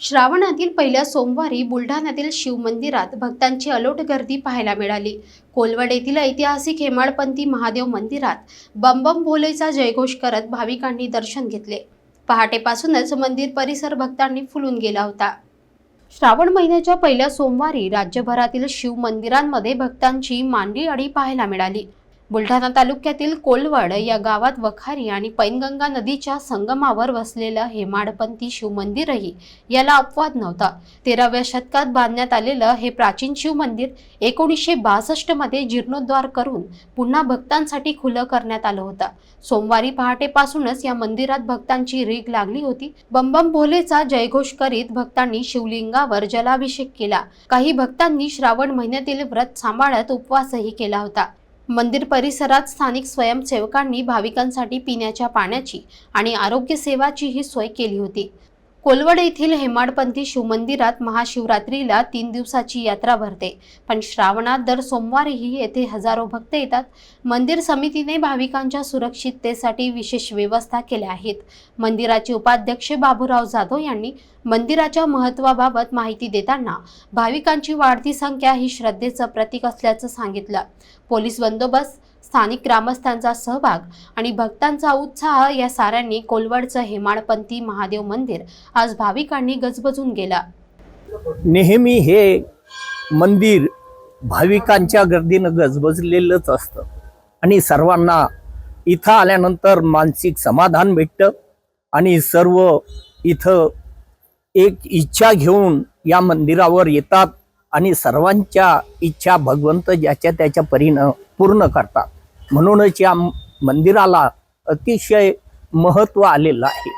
श्रावणातील पहिल्या सोमवारी बुलढाण्यातील शिवमंदिरात भक्तांची अलोट गर्दी पाहायला मिळाली. कोलवड येथील ऐतिहासिक हेमाडपंथी महादेव मंदिरात बंबम भोलेचा जयघोष करत भाविकांनी दर्शन घेतले. पहाटेपासूनच मंदिर परिसर भक्तांनी फुलून गेला होता. श्रावण महिन्याच्या पहिल्या सोमवारी राज्यभरातील शिवमंदिरांमध्ये भक्तांची मांडी अडी पाहायला मिळाली. बुलढाणा तालुक्यातील कोलवड या गावात वखारी आणि पैनगंगा नदीच्या संगमावर वसलेलं हेमाडपंथी शिवमंदिरही याला अपवाद नव्हता. तेराव्या शतकात बांधण्यात आलेलं हे प्राचीन शिवमंदिर एकोणीसशे बासष्टमध्ये जीर्णोद्धार करून पुन्हा भक्तांसाठी खुलं करण्यात आलं होतं. सोमवारी पहाटेपासूनच या मंदिरात भक्तांची रीग लागली होती. बंबम भोलेचा जयघोष करीत भक्तांनी शिवलिंगावर जलाभिषेक केला. काही भक्तांनी श्रावण महिन्यातील व्रत सांभाळत उपवासही केला होता. मंदिर परिसरात स्थानिक स्वयंसेवकांनी भाविकांसाठी पिण्याच्या पाण्याची आणि आरोग्य सेवाचीही सोय केली होती. कोलवड येथील हेमाडपंथी शिवमंदिरात महाशिवरात्रीला तीन दिवसाची यात्रा भरते. पण श्रावणात दर सोमवारीही येथे हजारो भक्त येतात. मंदिर समितीने भाविकांच्या सुरक्षिततेसाठी विशेष व्यवस्था केल्या आहेत. मंदिराचे उपाध्यक्ष बाबूराव जाधव यांनी मंदिराच्या महत्त्वाबाबत माहिती देताना भाविकांची वाढती संख्या ही श्रद्धेचं प्रतीक असल्याचं सांगितलं. पोलीस बंदोबस्त स्थानिक ग्रामस्थांचा सहभाग आणि भक्तांचा उत्साह या साऱ्यांनी कोलवडचं हेमाडपंथी महादेव मंदिर आज भाविकांनी गजबजून गेला. नेहमी हे मंदिर भाविकांच्या गर्दीनं गजबजलेलंच असतं. आणि सर्वांना इथं आल्यानंतर मानसिक समाधान भेटतं आणि सर्व इथं एक इच्छा घेऊन या मंदिरावर येतात. आणि सर्वांच्या इच्छा भगवंत ज्याच्या त्याच्या परीनं पूर्ण करतात. म्हणूनच या मंदिराला अतिशय महत्त्व आलेलं आहे.